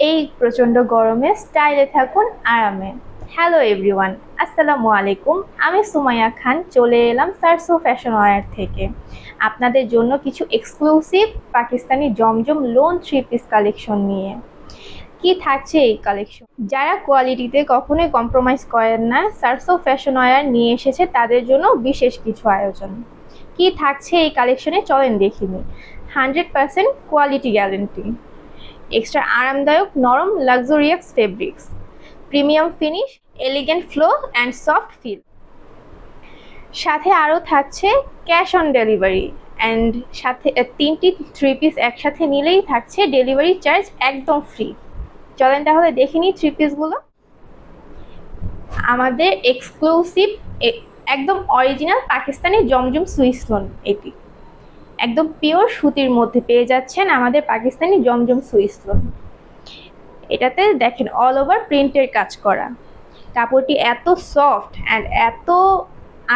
এই প্রচণ্ড গরমে স্টাইলে থাকুন আরামে। হ্যালো এভরিওয়ান আসসালামু আলাইকুম। আমি সুমাইয়া খান, চলে এলাম সারসো ফ্যাশন ওয়ার থেকে। আপনাদের জন্য কিছু exclusive Pakistani Zamzam lawn three piece collection নিয়ে। কি থাকছে এই কালেকশন যারা কোয়ালিটিতে কখনোই কম্প্রোমাইজ করেন না, সারসো ফ্যাশন ওয়ার নিয়ে এসেছে তাদের জন্য বিশেষ কিছু আয়োজন। কি থাকছে এই কালেকশনে চলেন দেখিনি hundred percent quality guarantee extra আরামদায়ক, নরম luxurious fabrics premium finish elegant flow and soft feel সাথে আরও থাকছে ক্যাশ অন ডেলিভারি অ্যান্ড সাথে তিনটি থ্রি পিস একসাথে নিলেই থাকছে ডেলিভারি চার্জ একদম ফ্রি চলেন তাহলে দেখে নিই থ্রি পিসগুলো আমাদের এক্সক্লুসিভ একদম original Pakistani Zamzam Swiss lawn এটি। একদম পিওর সুতির মধ্যে পেয়ে যাচ্ছেন আমাদের পাকিস্তানি জমজম সুইস লোন। এটাতে দেখেন অল ওভার প্রিন্টের কাজ করা। কাপড়টি এত সফট অ্যান্ড এত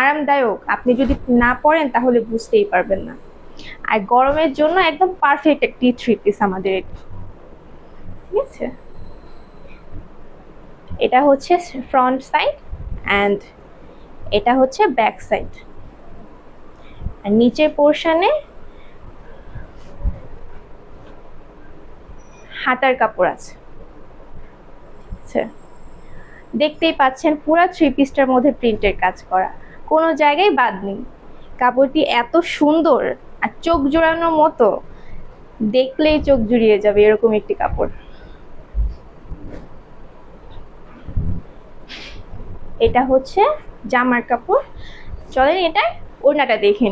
আরামদায়ক, আপনি যদি না পরেন তাহলে বুঝতেই পারবেন না। আর গরমের জন্য একদম পারফেক্ট একটি থ্রি পিস আমাদের ঠিক আছে? এটা হচ্ছে ফ্রন্ট সাইড অ্যান্ড এটা হচ্ছে ব্যাক সাইড আর নিচের পোর্শনে হাতার কাপড় আছে। আচ্ছা। দেখতেই পাচ্ছেন পুরো থ্রি পিসটার মধ্যে প্রিন্টের কাজ করা। কোনো জায়গায় বাদ নেই। কাপড়টি এত সুন্দর আর চোখ জোড়ানোর মতো। দেখলেই চোখ জুড়িয়ে যাবে এরকম একটি কাপড়। এটা হচ্ছে জামার কাপড়। চলেন এটা ওড়নাটা দেখে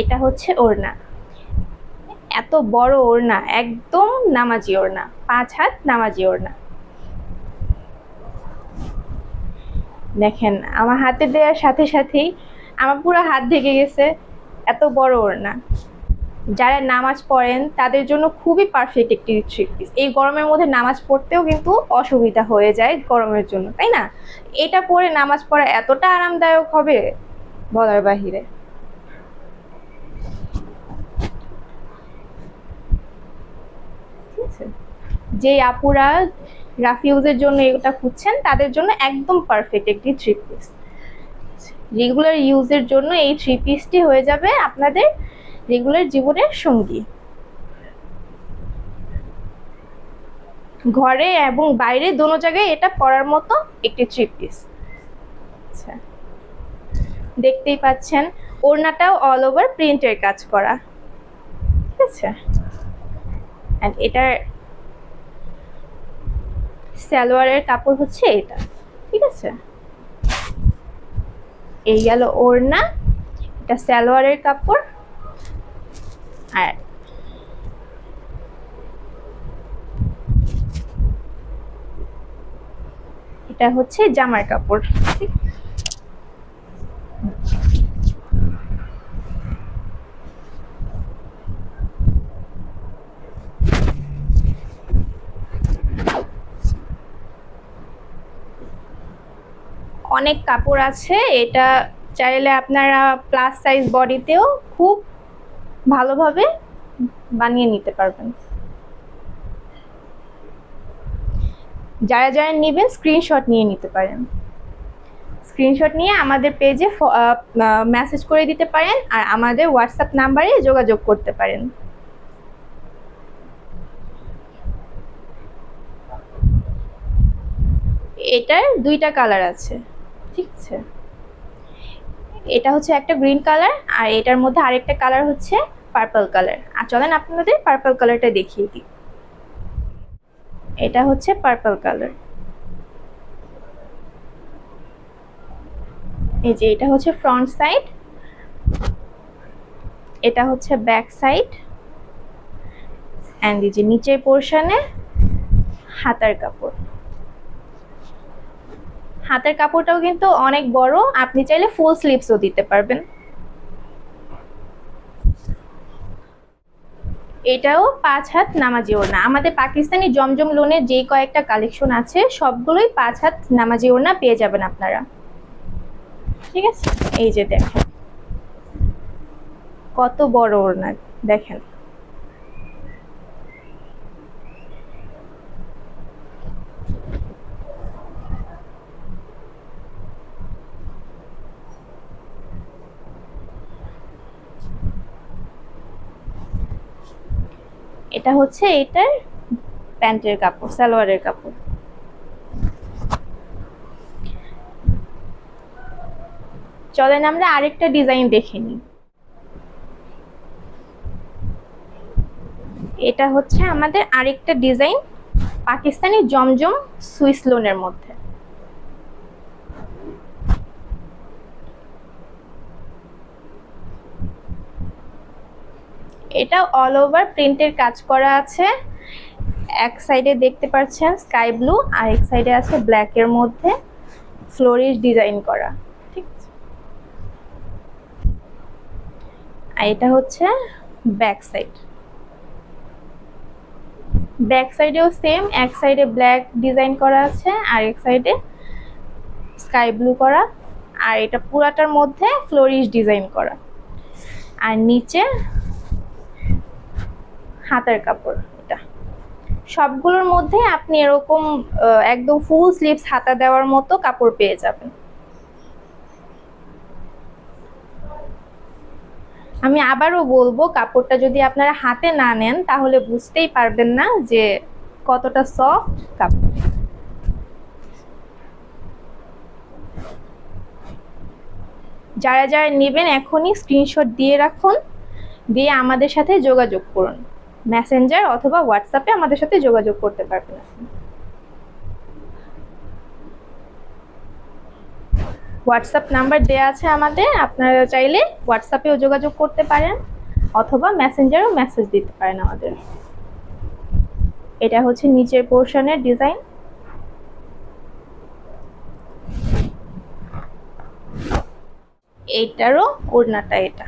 এটা হচ্ছে ওড়না। এত বড় ওড়না, একদম নামাজি ওড়না, পাঁচ হাত নামাজি ওড়না। দেখেন, আমার হাতে দেওয়ার সাথে সাথেই আমার পুরো হাত ঢেকে গেছে, এত বড় ওড়না। যারা নামাজ পড়েন, তাদের জন্য খুবই পারফেক্ট একটি থ্রি পিস এই গরমের মধ্যে নামাজ পড়তেও কিন্তু অসুবিধা হয়ে যায় গরমের জন্য, তাই না? এটা পরে নামাজ পড়া এতটা আরামদায়ক হবে বলার বাহিরে ঠিক আছে যে আপুরা রাফিউজের জন্য এটা খুঁজছেন, তাদের জন্য একদম পারফেক্ট একটি থ্রি পিস রেগুলার ইউজের জন্য এই থ্রি পিসটি হয়ে যাবে আপনাদের রেগুলার জীবনের সঙ্গী। ঘরে এবং বাইরে দোনো জায়গায় এটা পরার মতো একটি থ্রি পিস আচ্ছা। দেখতেই পাচ্ছেন, ওড়নাটাও অল ওভার প্রিন্টের কাজ করা। ঠিক আছে? এটার সালোয়ারের কাপড় হচ্ছে এটা, ঠিক আছে এই গেল ওড়না, এটা সালোয়ারের কাপড়, আর এটা হচ্ছে জামার কাপড়, ঠিক? অনেক কাপড় আছে, এটা চাইলে আপনারা প্লাস সাইজ বডিতেও খুব ভালোভাবে বানিয়ে নিতে পারবেন। যারা যারা নেবেন স্ক্রিনশট নিয়ে নিতে পারেন। স্ক্রিনশট নিয়ে আমাদের পেজে মেসেজ করে দিতে পারেন আর আমাদের হোয়াটসঅ্যাপ নাম্বারে যোগাযোগ করতে পারেন। এটার দুইটা কালার আছে। ঠিক আছে এটা হচ্ছে একটা গ্রিন কালার, আর এটার মধ্যে আরেকটা কালার হচ্ছে পার্পল কালার। আর চলেন আপনাদের পার্পল কালারটা দেখিয়ে দিই। এটা হচ্ছে পার্পল কালার। এই যে এটা হচ্ছে ফ্রন্ট সাইড, এটা হচ্ছে ব্যাক সাইড অ্যান্ড এই যে নিচের পোর্শনে হাতার কাপড়। হাতের কাপড়টাও কিন্তু অনেক বড়, আপনি চাইলে ফুল স্লিভসও দিতে পারবেন। এটাও পাঁচ হাত নামাজি ওড়না। আমাদের পাকিস্তানি জমজম লোনের যে কয়েকটা কালেকশন আছে, সবগুলোই পাঁচ হাত নামাজি ওড়না পেয়ে যাবেন আপনারা। ঠিক আছে? এই যে দেখেন। কত বড় ওড়না, দেখেন। এটা হচ্ছে এটার প্যান্টের কাপড়, সালোয়ারের কাপড়। চলেন আমরা আরেকটা ডিজাইন দেখে নিই। এটা হচ্ছে আমাদের আরেকটা ডিজাইন, পাকিস্তানি জমজম সুইস লোনের মধ্যে। এটা অল ওভার প্রিন্টের কাজ করা আছে। এক সাইডে দেখতে পাচ্ছেন স্কাই ব্লু আর এক সাইডে আছে ব্ল্যাক এর মধ্যে ফ্লোরিশ ডিজাইন করা। ঠিক আর এটা হচ্ছে ব্যাক সাইড ব্যাক সাইডেও সেম এক সাইডে ব্ল্যাক ডিজাইন করা আছে, আর এক সাইডে স্কাই ব্লু করা। আর এটা পুরাটার মধ্যে ফ্লোরিশ ডিজাইন করা। আর নিচে হাতার কাপড় এটা। সবগুলোর মধ্যে আপনি এরকম একদম ফুল স্লিভস হাতা দেওয়ার মতো কাপড় পেয়ে যাবেন। আমি আবারও বলব, কাপড়টা যদি আপনারা হাতে না নেন, তাহলে বুঝতেই পারবেন না যে কতটা সফট কাপড়। যারা যারা নেবেন, এখনই স্ক্রিনশট দিয়ে রাখুন, দিয়ে আমাদের সাথে যোগাযোগ করুন। মেসেঞ্জার অথবা হোয়াটসঅ্যাপে আমাদের সাথে যোগাযোগ করতে পারবেন। হোয়াটসঅ্যাপ নাম্বার দেওয়া আছে আমাদের, আপনারা চাইলে হোয়াটসঅ্যাপেও যোগাযোগ করতে পারেন, অথবা মেসেঞ্জারেও মেসেজ দিতে পারেন আমাদের। এটা হচ্ছে নিচের পোর্শনের ডিজাইন এইটারও ওড়নাটা এটা।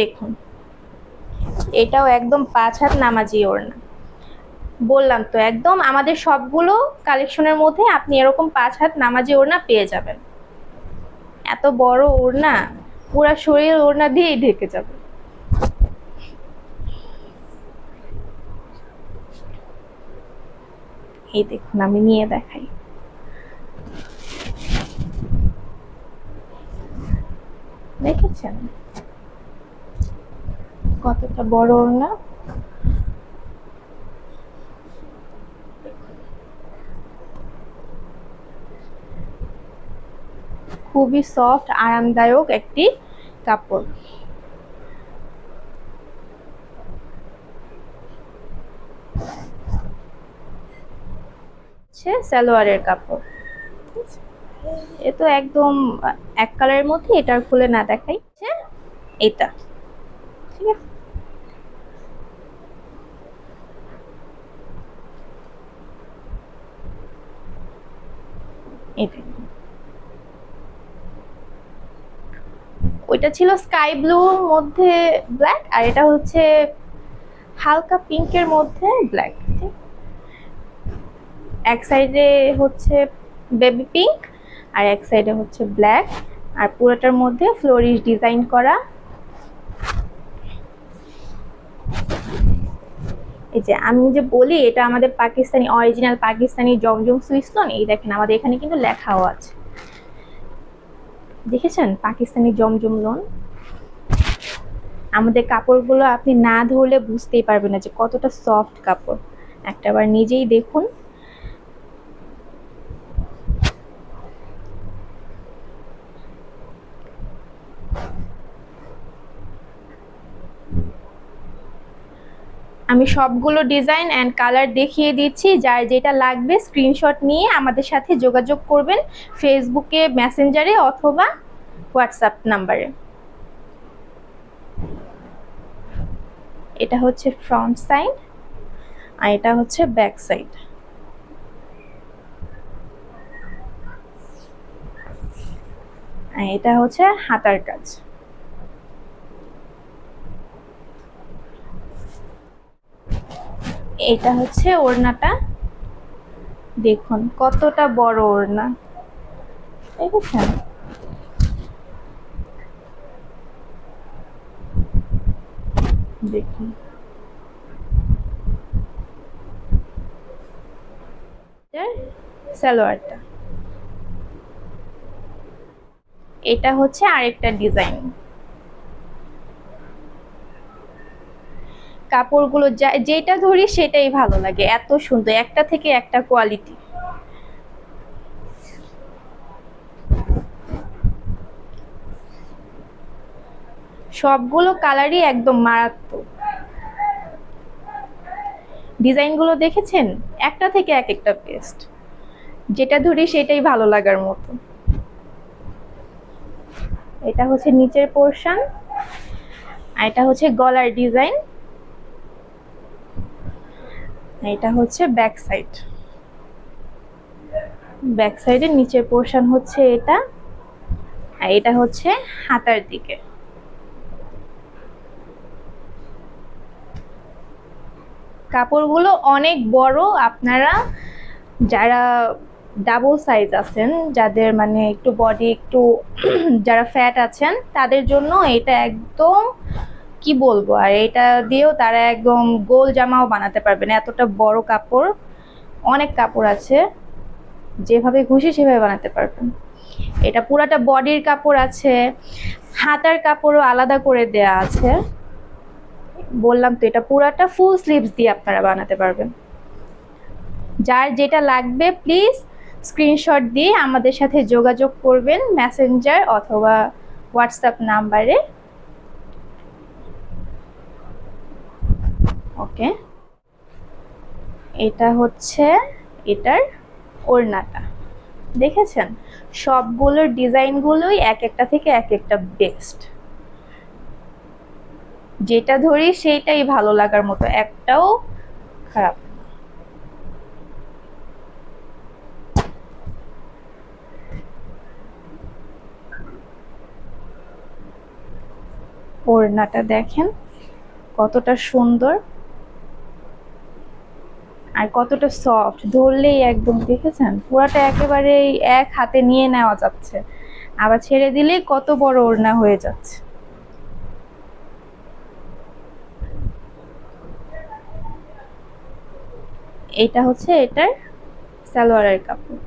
দেখুন। এটাও একদম পাঁচ হাত নামাজি ওড়না। বললাম তো, একদম আমাদের সবগুলো কালেকশনের মধ্যে আপনি এরকম পাঁচ হাত নামাজি ওড়না পেয়ে যাবেন। এত বড় ওড়না, পুরা শরীর ওড়না দিয়েই ঢেকে যাবে। এই দেখুন, আমি নিয়ে দেখাই। দেখেছেন? কতটা বড় না? খুবই সফট আরামদায়ক একটি কাপড়। হচ্ছে সালোয়ারের কাপড়। এ তো একদম এক কালারের মধ্যে এটার খুলে না দেখাই। এটা। ঠিক আছে? ওইটা ছিল স্কাই ব্লুর মধ্যে ব্ল্যাক আর এটা হচ্ছে হালকা পিঙ্কের মধ্যে ব্ল্যাক। এক সাইডে হচ্ছে বেবি পিঙ্ক আর এক সাইডে হচ্ছে ব্ল্যাক আর পুরোটার মধ্যে ফ্লোরিশ ডিজাইন করা। এই যে আমি যে বলি, এটা আমাদের Pakistani original Pakistani Zamzam Swiss lawn এই দেখেন আমাদের এখানে কিন্তু লেখাও আছে। দেখেছেন পাকিস্তানি জমজম লোন? আমাদের কাপড়গুলো আপনি না ধরলে বুঝতেই পারবেন না যে কতটা সফট কাপড়। একটাবার নিজেই দেখুন। আমি সবগুলো ডিজাইন অ্যান্ড কালার দেখিয়ে দিচ্ছি। যার যেটা লাগবে স্ক্রিনশট নিয়ে আমাদের সাথে যোগাযোগ করবেন ফেসবুকে মেসেঞ্জারে অথবা হোয়াটসঅ্যাপ নাম্বারে এটা হচ্ছে ফ্রন্ট সাইড আর এটা হচ্ছে ব্যাক সাইড এটা হচ্ছে হাতার কাজ। এটা হচ্ছে ওড়নাটা। দেখুন কতটা বড় ওড়না। দেখেছেন? দেখুন। সালোয়ারটা। এটা হচ্ছে আরেকটা ডিজাইন। কাপড়গুলো যেটা ধরি সেটাই ভালো লাগে, এত সুন্দর, একটা থেকে একটা কোয়ালিটি সবগুলো কালারই একদম মারাত্মক। ডিজাইনগুলো দেখেছেন? একটা থেকে এক একটা পেস্ট যেটা ধরি সেটাই ভালো লাগার মতো। এটা হচ্ছে নিচের পোর্শন আর এটা হচ্ছে গলার ডিজাইন এটা হচ্ছে ব্যাক সাইড ব্যাক সাইডের নিচের পোর্শন হচ্ছে এটা, আর এটা হচ্ছে হাতার দিকে। কাপড়গুলো অনেক বড়, আপনারা যারা ডাবল সাইজ আছেন, যাদের মানে একটু বডি একটু, যারা ফ্যাট আছেন, তাদের জন্য এটা একদম কি বলব? আর এটা দিয়েও তারা একদম গোল জামাও বানাতে পারবেন এতটা বড় কাপড়, অনেক কাপড় আছে, যেভাবে খুশি সেভাবে বানাতে পারবেন। এটা পুরাটা বডির কাপড় আছে, হাতার কাপড়ও আলাদা করে দেয়া আছে। বললাম তো, এটা পুরাটা ফুল স্লিভস দিয়ে আপনারা বানাতে পারবেন। যার যেটা লাগবে প্লিজ স্ক্রিনশট দিয়ে আমাদের সাথে যোগাযোগ করবেন মেসেঞ্জার অথবা হোয়াটসঅ্যাপ নাম্বারে ওকে? এটা হচ্ছে এটার ওড়নাটা। দেখেছেন? সবগুলোর ডিজাইনগুলোই এক একটা থেকে এক একটা বেস্ট যেটা ধরি সেইটাই ভালো লাগার মতো, একটাও খারাপ ওড়নাটা দেখেন কতটা সুন্দর। আর কতটা সফট ধরলেই একদম, দেখেছেন? পুরাটা একেবারে এক হাতে নিয়ে নেওয়া যাচ্ছে। আবার ছেড়ে দিলেই কত বড় ওড়না হয়ে যাচ্ছে। এটা হচ্ছে এটার সালোয়ারের কাপড়।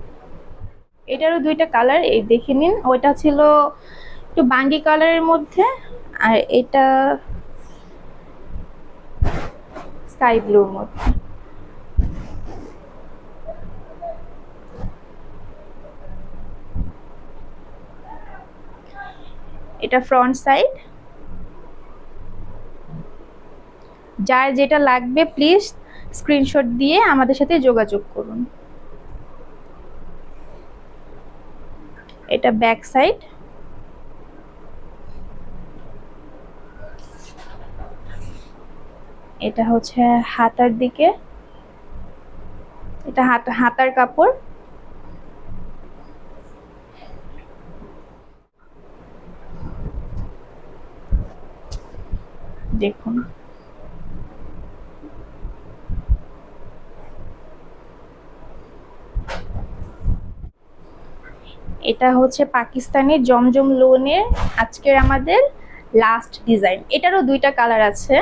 এটারও দুইটা কালার এই দেখে নিন। ওইটা ছিল একটু বাঙ্গি কালারের মধ্যে, আর এটা স্কাই ব্লুর মধ্যে। এটা ফ্রন্ট সাইড যার যেটা লাগবে প্লিজ স্ক্রিনশট দিয়ে আমাদের সাথে যোগাযোগ করুন। এটা ব্যাক সাইড এটা হচ্ছে হাতার দিকে। এটা হাত, হাতার কাপড়। দেখুন। এটা হচ্ছে পাকিস্তানি জমজম লোনের আজকের আমাদের লাস্ট ডিজাইন এটারও দুইটা কালার আছে।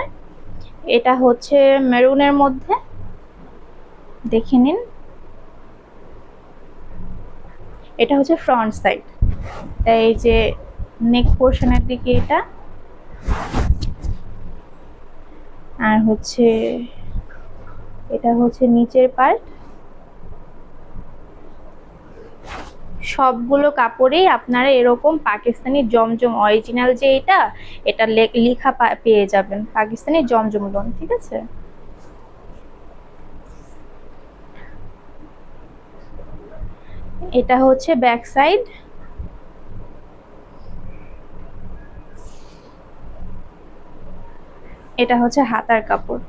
এটা হচ্ছে মেরুনের মধ্যে। দেখে নিন। এটা হচ্ছে ফ্রন্ট সাইড এই যে নেক পোর্শনের দিকে এটা। আর হচ্ছে এটা হচ্ছে নিচের পার্ট সবগুলো কাপড়েই আপনারা এরকম পাকিস্তানি জমজম অরিজিনাল যে এটা এটা লেখা পেয়ে যাবেন। পাকিস্তানি জমজম লোন ঠিক আছে? এটা হচ্ছে ব্যাক সাইড এটা হচ্ছে হাতার কাপড়।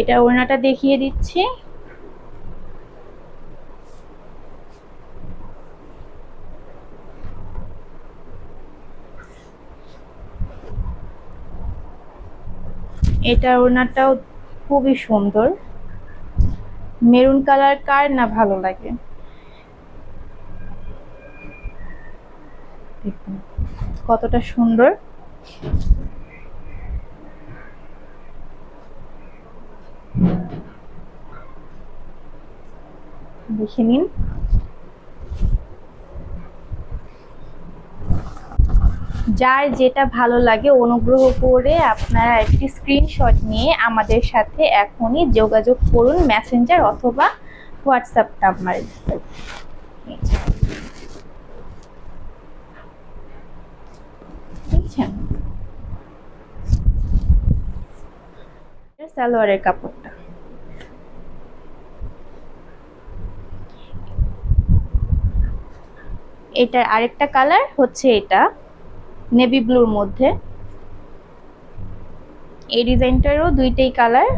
এটা ওড়নাটা দেখিয়ে দিচ্ছি। এটা ওড়নাটাও খুবই সুন্দর। মেরুন কালার কার না ভালো লাগে? দেখুন কতটা সুন্দর? দেখে নিন। যার যেটা ভালো লাগে অনুগ্রহ করে আপনারা একটি স্ক্রিনশট নিয়ে আমাদের সাথে এখনই যোগাযোগ করুন মেসেঞ্জার অথবা হোয়াটসঅ্যাপ নাম্বারে দেখছেন সালোয়ারের কাপড়টা। এটার আরেকটা কালার হচ্ছে এটা, নেভি ব্লুর মধ্যে। এই ডিজাইনটারও দুইটাই কালার।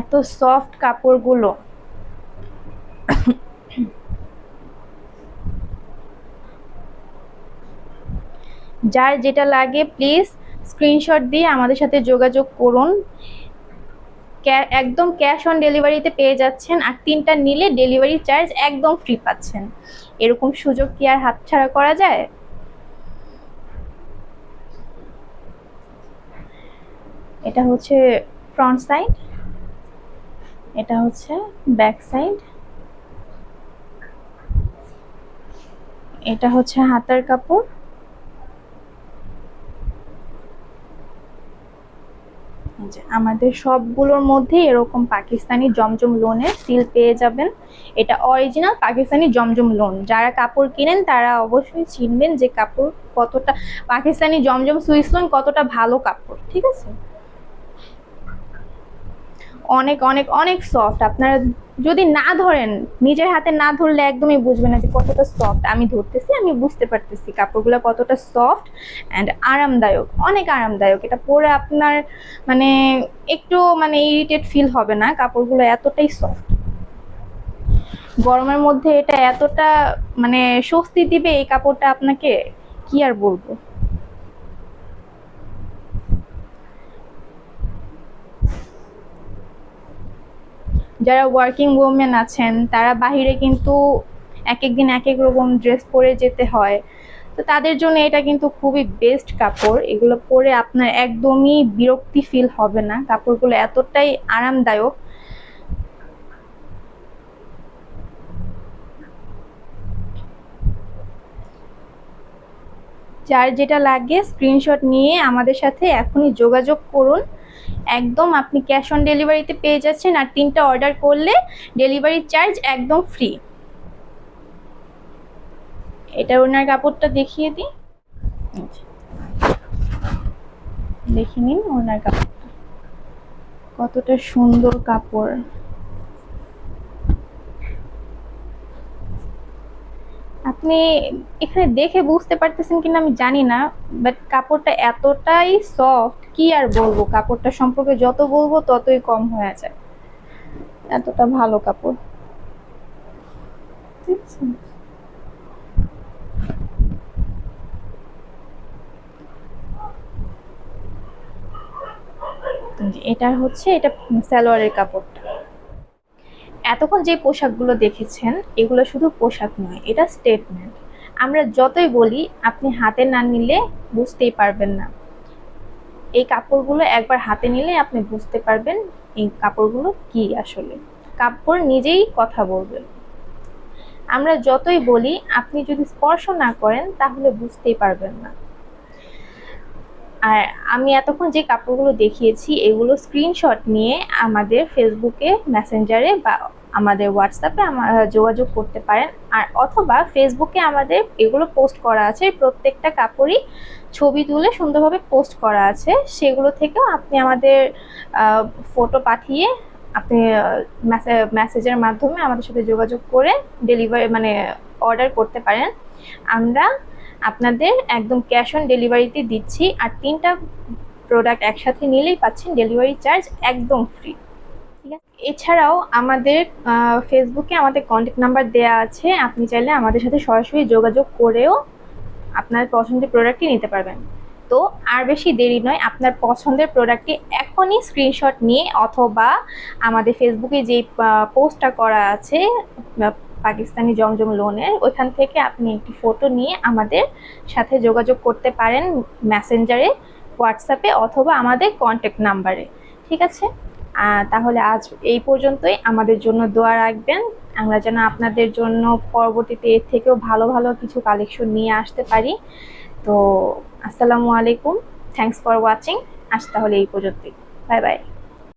এত সফট কাপড়গুলো। যার যেটা লাগে প্লিজ স্ক্রিনশট দিয়ে আমাদের সাথে যোগাযোগ করুন। একদম ক্যাশ অন ডেলিভারিতে পেয়ে যাচ্ছেন আর তিনটা নিলে ডেলিভারি চার্জ একদম ফ্রি পাচ্ছেন। এরকম সুযোগ কি আর হাতছাড়া করা যায়? এটা হচ্ছে ফ্রন্ট সাইড এটা হচ্ছে ব্যাক সাইড এটা হচ্ছে হাতার কাপড়। আমাদের সবগুলোর মধ্যে এরকম পাকিস্তানি জমজম লোনের সিল পেয়ে যাবেন। এটা অরিজিনাল পাকিস্তানি জমজম লোন। যারা কাপড় কিনেন, তারা অবশ্যই চিনবেন যে কাপড় কতটা পাকিস্তানি জমজম সুইস লোন কতটা ভালো কাপড়, ঠিক আছে? অনেক অনেক অনেক সফট আপনারা যদি না ধরেন, নিজের হাতে না ধরলে একদমই বুঝবেন না যে কতটা সফট আমি ধরতেছি, আমি বুঝতে পারতেছি কাপড়গুলো কতটা সফট অ্যান্ড আরামদায়ক, অনেক আরামদায়ক। এটা পরে আপনার মানে একটু মানে ইরিটেট ফিল হবে না, কাপড়গুলো এতটাই সফট গরমের মধ্যে এটা এতটা মানে স্বস্তি দিবে এই কাপড়টা আপনাকে, কি আর বলব? যারা ওয়ার্কিং ওমেন আছেন, তারা বাহিরে কিন্তু এক এক দিন এক এক রকম ড্রেস পরে যেতে হয়। তো তাদের জন্য এটা কিন্তু খুবই বেস্ট কাপড়। এগুলো পরে আপনার একদমই বিরক্তি ফিল হবে না। কাপড়গুলো এতটাই আরামদায়ক। যার যেটা লাগে স্ক্রিনশট নিয়ে আমাদের সাথে এখনই যোগাযোগ করুন। একদম আপনি ক্যাশ অন ডেলিভারিতে পেয়ে যাচ্ছেন আর তিনটা অর্ডার করলে ডেলিভারি চার্জ একদম ফ্রি এটা ওনার কাপড়টা দেখিয়ে দিই। দেখে নিন ওনার কাপড়টা। কতটা সুন্দর কাপড়। আপনি এখানে দেখে বুঝতে পারতেছেন কিনা আমি জানি না বাট কাপড়টা এতটাই সফট কি আর বলব? কাপড়টা সম্পর্কে যত বলব, ততই কম হয়ে যায়। এতটা ভালো কাপড়? এটা হচ্ছে, এটা সালোয়ারের কাপড়টা। এতক্ষণ যে পোশাকগুলো দেখেছেন, এগুলো শুধু পোশাক নয়, এটা স্টেটমেন্ট আমরা যতই বলি, আপনি হাতে না নিলে বুঝতেই পারবেন না। এই কাপড়গুলো একবার হাতে নিলে আপনি বুঝতে পারবেন এই কাপড়গুলো কি আসলে। কাপড় নিজেই কথা বলবে আমরা যতই বলি, আপনি যদি স্পর্শ না করেন, তাহলে বুঝতেই পারবেন না। আর আমি এতক্ষণ যে কাপড়গুলো দেখিয়েছি, এগুলো স্ক্রিনশট নিয়ে আমাদের ফেসবুকে মেসেঞ্জারে বা আমাদের হোয়াটসঅ্যাপে আমার যোগাযোগ করতে পারেন। আর অথবা ফেসবুকে আমাদের এগুলো পোস্ট করা আছে। প্রত্যেকটা কাপড়ই ছবি তুলে সুন্দরভাবে পোস্ট করা আছে। সেগুলো থেকেও আপনি আমাদের ফটো পাঠিয়ে আপনি মেসেজের মাধ্যমে আমাদের সাথে যোগাযোগ করে ডেলিভারি মানে অর্ডার করতে পারেন। আমরা আপনাদের একদম ক্যাশ অন ডেলিভারিতে দিচ্ছি। আর তিনটা প্রোডাক্ট একসাথে নিলেই পাচ্ছেন ডেলিভারি চার্জ একদম ফ্রি ঠিক আছে? এছাড়াও আমাদের ফেসবুকে আমাদের কন্ট্যাক্ট নাম্বার দেওয়া আছে। আপনি চাইলে আমাদের সাথে সরাসরি যোগাযোগ করেও আপনার পছন্দের প্রোডাক্টটি নিতে পারবেন। তো আর বেশি দেরি নয়, আপনার পছন্দের প্রোডাক্টটি এখনই স্ক্রিনশট নিয়ে অথবা আমাদের ফেসবুকে যে পোস্টটা করা আছে পাকিস্তানি জমজম লোনের ওইখান থেকে আপনি একটি ফটো নিয়ে আমাদের সাথে যোগাযোগ করতে পারেন মেসেঞ্জারে হোয়াটসঅ্যাপে অথবা আমাদের কন্ট্যাক্ট নাম্বারে ঠিক আছে? তাহলে আজ এই পর্যন্তই। আমাদের জন্য দোয়া রাখবেন। আমরা যেন আপনাদের জন্য পরবর্তীতে এর থেকেও ভালো ভালো কিছু কালেকশন নিয়ে আসতে পারি। তো, আসসালামু আলাইকুম। থ্যাংকস ফর ওয়াচিং আজ তাহলে এই পর্যন্তই। Bye bye